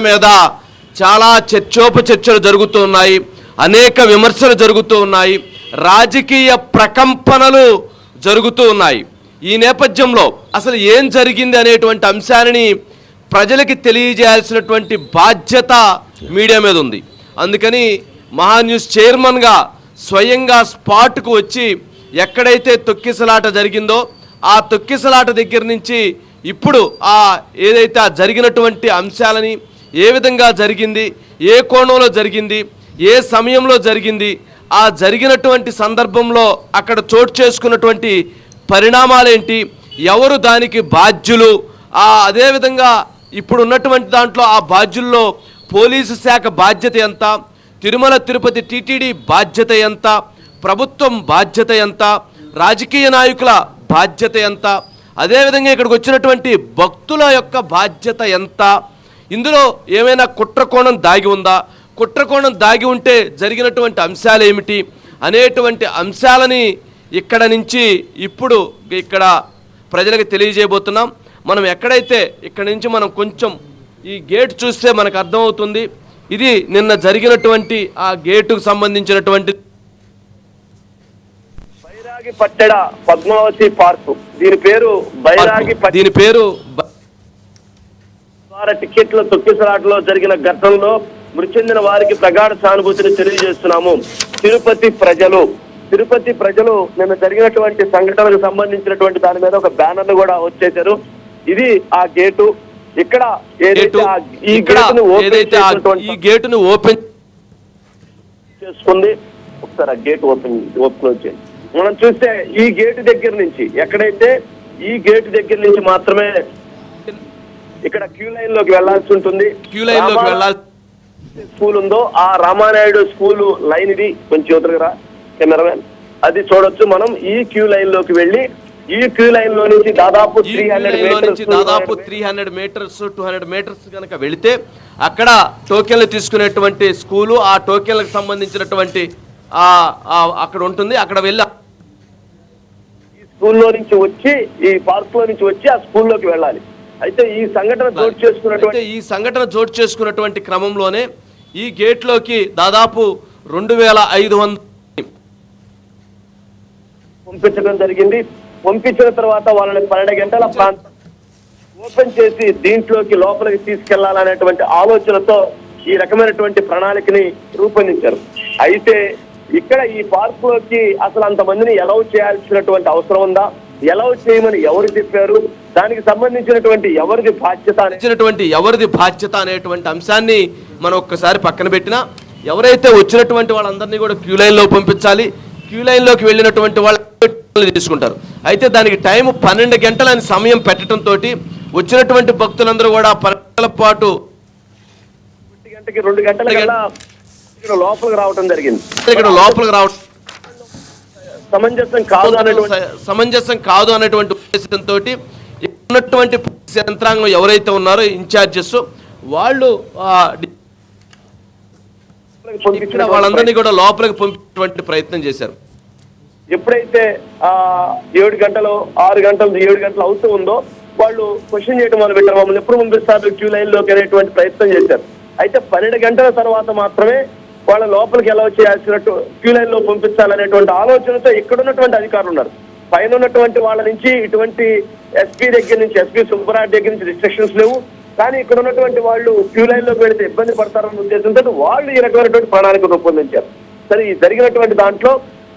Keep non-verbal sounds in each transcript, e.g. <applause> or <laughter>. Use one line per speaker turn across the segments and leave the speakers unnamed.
మీద చాలా చర్చోపచర్చలు జరుగుతూ ఉన్నాయి అనేక విమర్శలు జరుగుతూ ఉన్నాయి రాజకీయ ప్రకంపనలు జరుగుతూ ఉన్నాయి. ఈ నేపథ్యంలో అసలు ఏం జరిగింది అనేటువంటి అంశాన్ని ప్రజలకి తెలియజేయాల్సినటువంటి బాధ్యత మీడియా మీద ఉంది. అందుకని మహా న్యూస్ చైర్మన్గా స్వయంగా స్పాట్కు వచ్చి ఎక్కడైతే తొక్కిసలాట జరిగిందో ఆ తొక్కిసలాట దగ్గర నుంచి ఇప్పుడు ఆ ఏదైతే ఆ జరిగినటువంటి అంశాలని ఏ విధంగా జరిగింది ఏ కోణంలో జరిగింది ఏ సమయంలో జరిగింది ఆ జరిగినటువంటి సందర్భంలో అక్కడ చోటు చేసుకున్నటువంటి పరిణామాలేంటి ఎవరు దానికి బాధ్యులు ఆ అదేవిధంగా ఇప్పుడు ఉన్నటువంటి దాంట్లో ఆ బాధ్యుల్లో పోలీసు శాఖ బాధ్యత ఎంత తిరుమల తిరుపతి టీటీడీ బాధ్యత ఎంత ప్రభుత్వం బాధ్యత ఎంత రాజకీయ నాయకుల బాధ్యత ఎంత అదేవిధంగా ఇక్కడికి వచ్చినటువంటి భక్తుల యొక్క బాధ్యత ఎంత ఇందులో ఏమైనా కుట్రకోణం దాగి ఉందా? కుట్రకోణం దాగి ఉంటే జరిగినటువంటి అంశాలు ఏమిటి? అనేటువంటి అంశాలని ఇక్కడ నుంచి ఇప్పుడు ఇక్కడ ప్రజలకు తెలియజేయబోతున్నాం. మనం ఎక్కడైతే ఇక్కడ నుంచి మనం కొంచెం ఈ గేట్ చూస్తే మనకు అర్థమవుతుంది. ఇది నిన్న జరిగినటువంటి ఆ గేటుకు సంబంధించినటువంటి
బైరాగి పట్టెడ పద్మావతి పార్కు. దీని పేరు బైరాగి
దీని పేరు
ద్వారా టికెట్ల తొక్కిసలాటలో జరిగిన ఘటనలో మృతి చెందిన వారికి ప్రగాఢ సానుభూతిని తెలియజేస్తున్నాము. తిరుపతి ప్రజలు తిరుపతి ప్రజలు నిన్న జరిగినటువంటి సంఘటనకు సంబంధించినటువంటి దాని మీద ఒక బ్యానర్ కూడా వచ్చేశారు ఇది ఆ గేటు. ఇక్కడ ఏదైతే ఈ గేటును ఓపెన్
ఈ గేటును
చేసుకుంది. ఒకసారి ఆ గేట్ ఓపెన్ ఓపెన్ చేయండి. మనం చూస్తే ఈ గేట్ దగ్గర నుంచి ఎక్కడైతే ఈ గేట్ దగ్గర నుంచి మాత్రమే ఇక్కడ క్యూ లైన్లోకి వెళ్ళాల్సి ఉంటుంది.
క్యూ లైన్లోకి
రామా-
వెళ్ళాలి
స్కూల్ ఉందో ఆ రామానాయుడు స్కూల్ లైన్ ఇది. కొంచెం యువతరా కెమెరామెన్ అది చూడొచ్చు మనం. ఈ క్యూ లైన్లోకి వెళ్ళి ఈ క్యూ లైన్లో నుంచి దాదాపు త్రీ హండ్రెడ్
నుంచి దాదాపు three hundred meters two hundred meters కనుక వెళితే అక్కడ టోకెన్లు తీసుకునేటువంటి స్కూలు ఆ టోకెన్లకు సంబంధించినటువంటి అక్కడ ఉంటుంది. అక్కడ వెళ్ళి
ఈ స్కూల్లో నుంచి వచ్చి ఈ పార్క్లో నుంచి వచ్చి ఆ స్కూల్లోకి వెళ్ళాలి. అయితే ఈ సంఘటన చోటు చేసుకున్నటువంటి
ఈ సంఘటన చోటు చేసుకున్నటువంటి క్రమంలోనే ఈ గేట్లోకి దాదాపు రెండు వేల ఐదు వందల
పంపించడం జరిగింది. పంపించిన తర్వాత వాళ్ళని పన్నెండు గంటల ప్రాంతం ఓపెన్ చేసి దీంట్లోకి లోపలికి తీసుకెళ్ళాలనేటువంటి ఆలోచనతో ఈ రకమైనటువంటి ప్రణాళికని రూపొందించారు. అయితే ఇక్కడ ఈ పార్క్లోకి అసలు అంతమందిని ఎలౌ చేయాల్సినటువంటి అవసరం ఉందా? ఎలౌ చేయమని ఎవరు చెప్పారు? దానికి సంబంధించినటువంటి ఎవరిది బాధ్యత అనేది
వచ్చినటువంటి ఎవరిది బాధ్యత అనేటువంటి అంశాన్ని మనం ఒక్కసారి పక్కన పెట్టినా ఎవరైతే వచ్చినటువంటి వాళ్ళందరినీ కూడా క్యూ లైన్లో పంపించాలి. క్యూ లైన్లోకి వెళ్ళినటువంటి వాళ్ళు తీసుకుంటారు. అయితే దానికి టైం పన్నెండు గంటలని సమయం పెట్టడంతో వచ్చినటువంటి భక్తులందరూ కూడా పన్నెండు గంటల పాటు
గంటకి రెండు గంటల లోపలికి రావడం జరిగింది.
ఇక్కడ లోపలికి రావడం
సమంజసం కాదు అనేటువంటి
సమంజసం కాదు అనేటువంటి ఉద్దేశంతో ఉన్నటువంటి యంత్రాంగం ఎవరైతే ఉన్నారో ఇన్ఛార్జెస్ వాళ్ళు ఇక్కడ వాళ్ళందరినీ కూడా లోపలికి పంపించేటువంటి ప్రయత్నం చేశారు.
ఎప్పుడైతే ఆ ఏడు గంటలు ఆరు గంటలు ఏడు గంటలు అవుతూ ఉందో వాళ్ళు క్వశ్చన్ చేయడం మొదలు పెట్టారు మమ్మల్ని ఎప్పుడు పంపిస్తారు క్యూ లైన్లోకి అనేటువంటి ప్రయత్నం చేశారు. అయితే పన్నెండు గంటల తర్వాత మాత్రమే వాళ్ళ లోపలికి ఎలా చేయాల్సినట్టు క్యూ లైన్లో పంపించాలనేటువంటి ఆలోచనతో ఇక్కడ ఉన్నటువంటి అధికారులు ఉన్నారు. పైన ఉన్నటువంటి వాళ్ళ నుంచి ఇటువంటి ఎస్పీ దగ్గర నుంచి ఎస్పీ సుబ్బరాజ్ దగ్గర నుంచి రిస్ట్రిక్షన్స్ లేవు. కానీ ఇక్కడ ఉన్నటువంటి వాళ్ళు క్యూ లైన్లో పెడితే ఇబ్బంది పడతారన్న ఉద్దేశంతో వాళ్ళు ఈ రకమైనటువంటి ప్రణాళిక రూపొందించారు. సరే ఈ జరిగినటువంటి దాంట్లో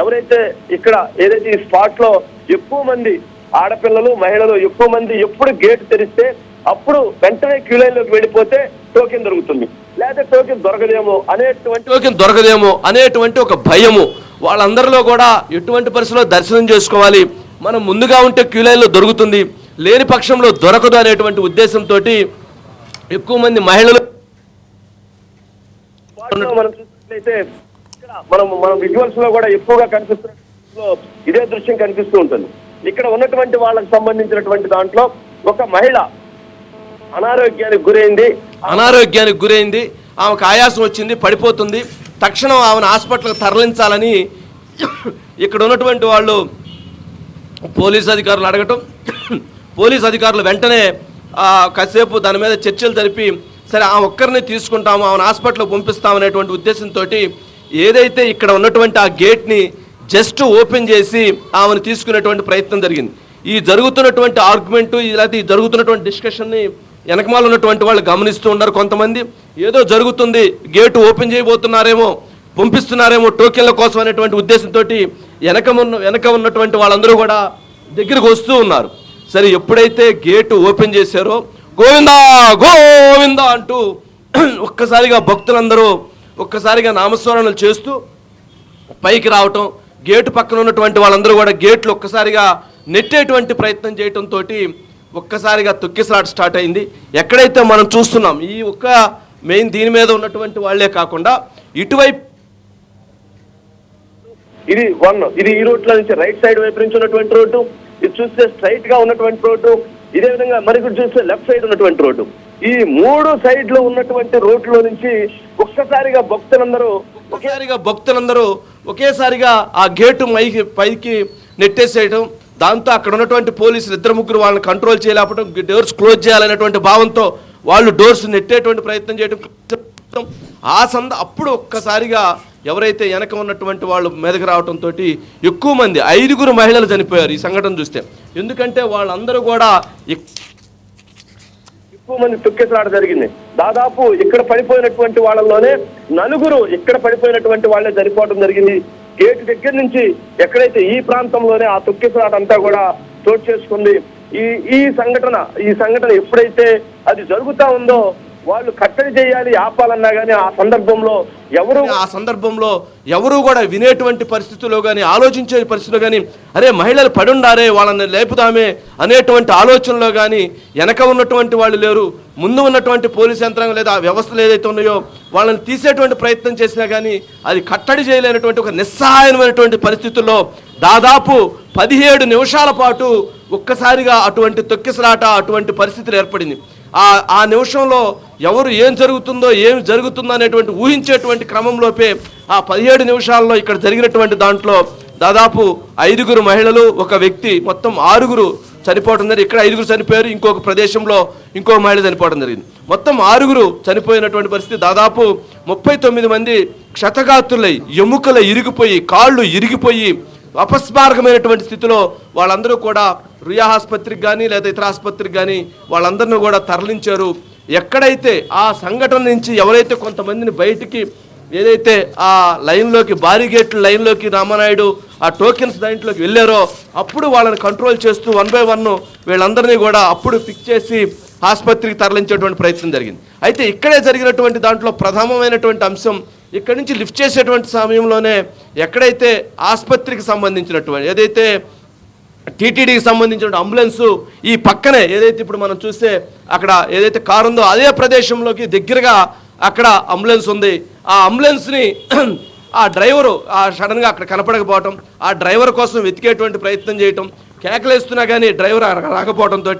ఎవరైతే ఇక్కడ ఏదైతే ఈ స్పాట్లో ఎక్కువ మంది ఆడపిల్లలు మహిళలు ఎక్కువ మంది ఎప్పుడు గేట్ తెరిస్తే అప్పుడు వెంటనే క్యూ లైన్లోకి వెళ్ళిపోతే టోకెన్ దొరుకుతుంది. లేదా టోకెన్ దొరకదేమో అనేటువంటి
టోకెన్ దొరకదేమో అనేటువంటి ఒక భయము. వాళ్ళందరిలో కూడా ఎటువంటి పరిస్థితుల్లో దర్శనం చేసుకోవాలి? మనం ముందుగా ఉంటే క్యూ లైన్లో దొరుకుతుంది. లేని పక్షంలో దొరకదు అనేటువంటి ఉద్దేశంతో ఎక్కువ మంది మహిళలు
మనం చూసినట్లయితే మనం మనం విజువల్స్లో కూడా ఎక్కువగా కనిపిస్తున్న ఇదే దృశ్యం కనిపిస్తూ ఉంటుంది. ఇక్కడ ఉన్నటువంటి వాళ్ళకి సంబంధించినటువంటి దాంట్లో ఒక మహిళ అనారోగ్యానికి గురైంది.
అనారోగ్యానికి గురైంది. ఆమెకు ఆయాసం వచ్చింది పడిపోతుంది. తక్షణం ఆమెను హాస్పిటల్కి తరలించాలని ఇక్కడ ఉన్నటువంటి వాళ్ళు పోలీస్ అధికారులు అడగటం. పోలీస్ అధికారులు వెంటనే కాసేపు దాని మీద చర్చలు జరిపి సరే ఆ ఒక్కరిని తీసుకుంటాము ఆమెను హాస్పిటల్కి పంపిస్తామనేటువంటి ఉద్దేశంతో ఏదైతే ఇక్కడ ఉన్నటువంటి ఆ గేట్ని జస్ట్ ఓపెన్ చేసి ఆమెను తీసుకునేటువంటి ప్రయత్నం జరిగింది. ఈ జరుగుతున్నటువంటి ఆర్గ్యుమెంటు లేకపోతే ఈ జరుగుతున్నటువంటి డిస్కషన్ని వెనకమాల ఉన్నటువంటి వాళ్ళు గమనిస్తూ ఉన్నారు కొంతమంది. ఏదో జరుగుతుంది గేటు ఓపెన్ చేయబోతున్నారేమో పంపిస్తున్నారేమో టోకెన్ల కోసం అనేటువంటి ఉద్దేశంతో వెనక ఉన్న వెనక ఉన్నటువంటి వాళ్ళందరూ కూడా దగ్గరకు వస్తూ ఉన్నారు. సరే ఎప్పుడైతే గేటు ఓపెన్ చేశారో గోవిందా గోవిందా అంటూ <clears throat> ఒక్కసారిగా భక్తులందరూ ఒక్కసారిగా నామస్మరణలు చేస్తూ పైకి రావటం గేటు పక్కన ఉన్నటువంటి వాళ్ళందరూ కూడా గేట్లు ఒక్కసారిగా నెట్టేటువంటి ప్రయత్నం చేయటంతో ఒక్కసారిగా తొక్కిసలాట స్టార్ట్ అయింది. ఎక్కడైతే మనం చూస్తున్నాం ఈ ఒక్క మెయిన్ దీని మీద ఉన్నటువంటి వాళ్ళే కాకుండా ఇటువైపు
ఇది వన్ ఇది ఈ లో నుంచి రైట్ సైడ్ వైపు నుంచి ఉన్నటువంటి రోడ్డు ఇది చూస్తే స్ట్రైట్గా ఉన్నటువంటి రోడ్డు ఇదే విధంగా మరొకటి చూస్తే లెఫ్ట్ సైడ్ ఉన్నటువంటి రోడ్డు. ఈ మూడు సైడ్లో ఉన్నటువంటి రోడ్లో నుంచి ఒక్కసారిగా భక్తులందరూ
ఒకేసారిగా భక్తులందరూ ఒకేసారిగా ఆ గేటు మైకి పైకి నెట్టేసేయటం దాంతో అక్కడ ఉన్నటువంటి పోలీసులు ఇద్దరు ముగ్గురు వాళ్ళని కంట్రోల్ చేయలేకపోవడం డోర్స్ క్లోజ్ చేయాలనేటువంటి భావంతో వాళ్ళు డోర్స్ నెట్టేటువంటి ప్రయత్నం చేయడం ఆ సంద అప్పుడు ఒక్కసారిగా ఎవరైతే వెనక ఉన్నటువంటి వాళ్ళు మీదకి రావడంతో ఎక్కువ మంది ఐదుగురు మహిళలు చనిపోయారు ఈ సంఘటన చూస్తే. ఎందుకంటే వాళ్ళందరూ కూడా ఎక్-
ఎక్కువ మంది తొక్కేసలాట జరిగింది. దాదాపు ఇక్కడ పడిపోయినటువంటి వాళ్ళలోనే నలుగురు ఇక్కడ పడిపోయినటువంటి వాళ్ళే చనిపోవడం జరిగింది. గేట్ దగ్గర నుంచి ఎక్కడైతే ఈ ప్రాంతంలోనే ఆ తొక్కేసలాట అంతా కూడా చోటు చేసుకుంది. ఈ ఈ సంఘటన ఈ సంఘటన ఎప్పుడైతే అది జరుగుతా ఉందో వాళ్ళు కట్టడి చేయాలి ఆపాలన్నా కానీ ఆ సందర్భంలో ఎవరు
ఆ సందర్భంలో ఎవరు కూడా వినేటువంటి పరిస్థితుల్లో కానీ ఆలోచించే పరిస్థితిలో కానీ అరే మహిళలు పడుండారే వాళ్ళని లేపుదామే అనేటువంటి ఆలోచనలో కానీ వెనక ఉన్నటువంటి వాళ్ళు లేరు ముందు ఉన్నటువంటి పోలీస్ యంత్రాంగం లేదా ఆ వ్యవస్థలు ఏదైతే ఉన్నాయో వాళ్ళని తీసేటువంటి ప్రయత్నం చేసినా కానీ అది కట్టడి చేయలేనటువంటి ఒక నిస్సహాయమైనటువంటి పరిస్థితుల్లో దాదాపు పదిహేడు నిమిషాల పాటు ఒక్కసారిగా అటువంటి తొక్కిసలాట అటువంటి పరిస్థితులు ఏర్పడింది. ఆ ఆ నిమిషంలో ఎవరు ఏం జరుగుతుందో ఏం జరుగుతుందో అనేటువంటి ఊహించేటువంటి క్రమంలోపే ఆ పదిహేడు నిమిషాల్లో ఇక్కడ జరిగినటువంటి దాంట్లో దాదాపు ఐదుగురు మహిళలు ఒక వ్యక్తి మొత్తం ఆరుగురు చనిపోవడం జరిగింది. ఇక్కడ ఐదుగురు చనిపోయారు ఇంకొక ప్రదేశంలో ఇంకో మహిళ చనిపోవడం జరిగింది. మొత్తం ఆరుగురు చనిపోయినటువంటి పరిస్థితి దాదాపు ముప్పై తొమ్మిది మంది క్షతగాత్రులై ఎముకలు ఇరిగిపోయి కాళ్ళు ఇరిగిపోయి అపస్మారకమైనటువంటి స్థితిలో వాళ్ళందరూ కూడా రుయా ఆసుపత్రికి కానీ లేదా ఇతర ఆసుపత్రికి కానీ వాళ్ళందరినీ కూడా తరలించారు. ఎక్కడైతే ఆ సంఘటన నుంచి ఎవరైతే కొంతమందిని బయటికి ఏదైతే ఆ లైన్లోకి భారీ లైన్లోకి రామనాయుడు ఆ టోకెన్స్ దాంట్లోకి వెళ్ళారో అప్పుడు వాళ్ళని కంట్రోల్ చేస్తూ వన్ బై వన్ వీళ్ళందరినీ కూడా అప్పుడు పిక్ చేసి ఆసుపత్రికి తరలించేటువంటి ప్రయత్నం జరిగింది. అయితే ఇక్కడే జరిగినటువంటి దాంట్లో ప్రధానమైనటువంటి అంశం ఇక్కడి నుంచి లిఫ్ట్ చేసేటువంటి సమయంలోనే ఎక్కడైతే ఆసుపత్రికి సంబంధించినటువంటి ఏదైతే టీటీడీకి సంబంధించిన అంబులెన్స్ ఈ పక్కనే ఏదైతే ఇప్పుడు మనం చూస్తే అక్కడ ఏదైతే కారు ఉందో అదే ప్రదేశంలోకి దగ్గరగా అక్కడ అంబులెన్స్ ఉంది. ఆ అంబులెన్స్ని ఆ డ్రైవరు ఆ సడన్గా అక్కడ కనపడకపోవటం ఆ డ్రైవర్ కోసం వెతికేటువంటి ప్రయత్నం చేయటం కేకలేస్తున్నా కానీ డ్రైవర్ రాకపోవడంతో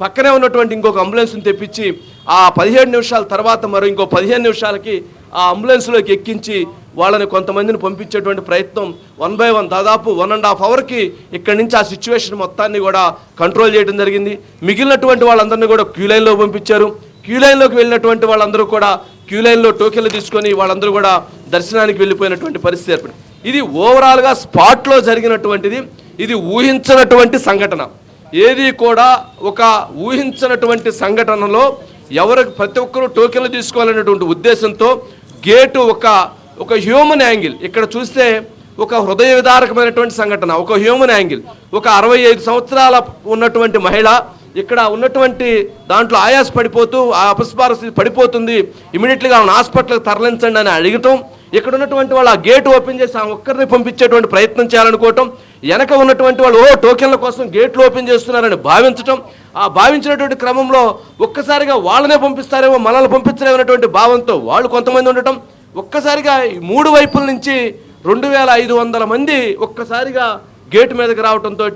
పక్కనే ఉన్నటువంటి ఇంకొక అంబులెన్స్ని తెప్పించి ఆ పదిహేడు నిమిషాల తర్వాత మరో ఇంకో పదిహేను నిమిషాలకి ఆ అంబులెన్స్లోకి ఎక్కించి వాళ్ళని కొంతమందిని పంపించేటువంటి ప్రయత్నం వన్ బై వన్ దాదాపు వన్ అండ్ హాఫ్ అవర్కి ఇక్కడి నుంచి ఆ సిచ్యువేషన్ మొత్తాన్ని కూడా కంట్రోల్ చేయడం జరిగింది. మిగిలినటువంటి వాళ్ళందరినీ కూడా క్యూ లైన్లో పంపించారు. క్యూ లైన్లోకి వెళ్ళినటువంటి వాళ్ళందరూ కూడా క్యూ లైన్లో టోకెన్లు తీసుకొని వాళ్ళందరూ కూడా దర్శనానికి వెళ్ళిపోయినటువంటి పరిస్థితి ఏర్పడింది. ఇది ఓవరాల్గా స్పాట్లో జరిగినటువంటిది. ఇది ఊహించినటువంటి సంఘటన. ఏది కూడా ఒక ఊహించినటువంటి సంఘటనలో ఎవరికి ప్రతి ఒక్కరూ టోకెన్లు తీసుకోవాలనేటువంటి ఉద్దేశంతో గేటు ఒక ఒక హ్యూమన్ యాంగిల్ ఇక్కడ చూస్తే ఒక హృదయ విదారకమైనటువంటి సంఘటన ఒక హ్యూమన్ యాంగిల్ ఒక అరవై ఐదు సంవత్సరాల ఉన్నటువంటి మహిళ ఇక్కడ ఉన్నటువంటి దాంట్లో ఆయాస పడిపోతూ ఆ అపస్మార స్థితి పడిపోతుంది ఇమీడియట్లీగా ఆమెను హాస్పిటల్కి తరలించండి అని అడగటం ఇక్కడ ఉన్నటువంటి వాళ్ళు ఆ గేట్ ఓపెన్ చేసి ఆ ఒక్కరిని పంపించేటువంటి ప్రయత్నం చేయాలనుకోవటం వెనక ఉన్నటువంటి వాళ్ళు ఓ టోకెన్ల కోసం గేట్లు ఓపెన్ చేస్తున్నారని భావించటం ఆ భావించినటువంటి క్రమంలో ఒక్కసారిగా వాళ్ళనే పంపిస్తారేమో మనల్ని పంపించలేమన్నటువంటి భావంతో వాళ్ళు కొంతమంది ఉండటం ఒక్కసారిగా ఈ మూడు వైపుల నుంచి రెండు వేల ఐదు వందల మంది ఒక్కసారిగా గేట్ మీదకి రావడంతో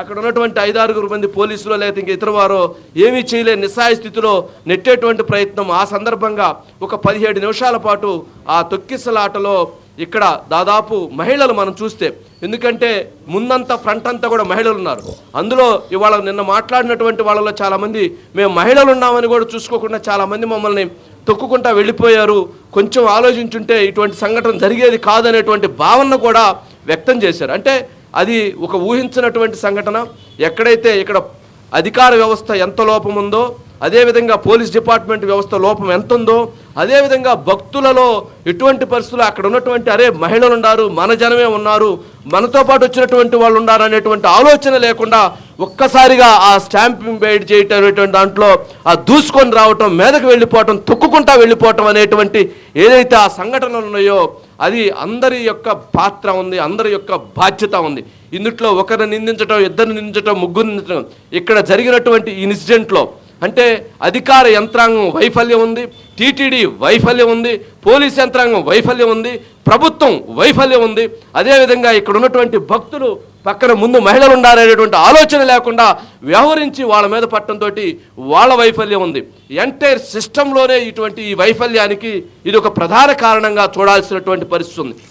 అక్కడ ఉన్నటువంటి ఐదారుగురు మంది పోలీసులు లేకపోతే ఇంక ఇతర వారు ఏమీ చేయలేని నిస్సాయ స్థితిలో నెట్టేటువంటి ప్రయత్నం. ఆ సందర్భంగా ఒక పదిహేడు నిమిషాల పాటు ఆ తొక్కిసలాటలో ఇక్కడ దాదాపు మహిళలు మనం చూస్తే ఎందుకంటే ముందంతా ఫ్రంట్ అంతా కూడా మహిళలు ఉన్నారు. అందులో ఇవాళ నిన్న మాట్లాడినటువంటి వాళ్ళలో చాలామంది మేము మహిళలు ఉన్నామని కూడా చూసుకోకుండా చాలామంది మమ్మల్ని తొక్కుకుంటా వెళ్ళిపోయారు. కొంచెం ఆలోచించుంటే ఇటువంటి సంఘటన జరిగేది కాదనేటువంటి భావన కూడా వ్యక్తం చేశారు. అంటే అది ఒక ఊహించినటువంటి సంఘటన. ఎక్కడైతే ఇక్కడ అధికార వ్యవస్థ ఎంత లోపం ఉందో అదేవిధంగా పోలీస్ డిపార్ట్మెంట్ వ్యవస్థ లోపం ఎంత ఉందో అదేవిధంగా భక్తులలో ఎటువంటి పరిస్థితులు అక్కడ ఉన్నటువంటి అరే మహిళలు ఉన్నారు మన జనమే ఉన్నారు మనతో పాటు వచ్చినటువంటి వాళ్ళు ఉన్నారు అనేటువంటి ఆలోచన లేకుండా ఒక్కసారిగా ఆ స్టాంపింగ్ బైడ్ చేయటం అనేటువంటి దాంట్లో ఆ దూసుకొని రావటం మీదకు వెళ్ళిపోవటం తొక్కుకుంటా వెళ్ళిపోవటం అనేటువంటి ఏదైతే ఆ సంఘటనలు ఉన్నాయో అది అందరి యొక్క పాత్ర ఉంది అందరి యొక్క బాధ్యత ఉంది. ఇందుట్లో ఒకరిని నిందించటం ఇద్దరిని నిందించటం ముగ్గురు నిందించడం ఇక్కడ జరిగినటువంటి ఈ ఇన్సిడెంట్లో అంటే అధికార యంత్రాంగం వైఫల్యం ఉంది టీటీడీ వైఫల్యం ఉంది పోలీస్ యంత్రాంగం వైఫల్యం ఉంది ప్రభుత్వం వైఫల్యం ఉంది. అదేవిధంగా ఇక్కడ ఉన్నటువంటి భక్తులు పక్కన ముందు మహిళలు ఉండాలనేటువంటి ఆలోచన లేకుండా వ్యవహరించి వాళ్ళ మీద పట్టడంతో వాళ్ళ వైఫల్యం ఉంది. ఎంటైర్ సిస్టంలోనే ఇటువంటి ఈ వైఫల్యానికి ఇది ఒక ప్రధాన కారణంగా చూడాల్సినటువంటి పరిస్థితి ఉంది.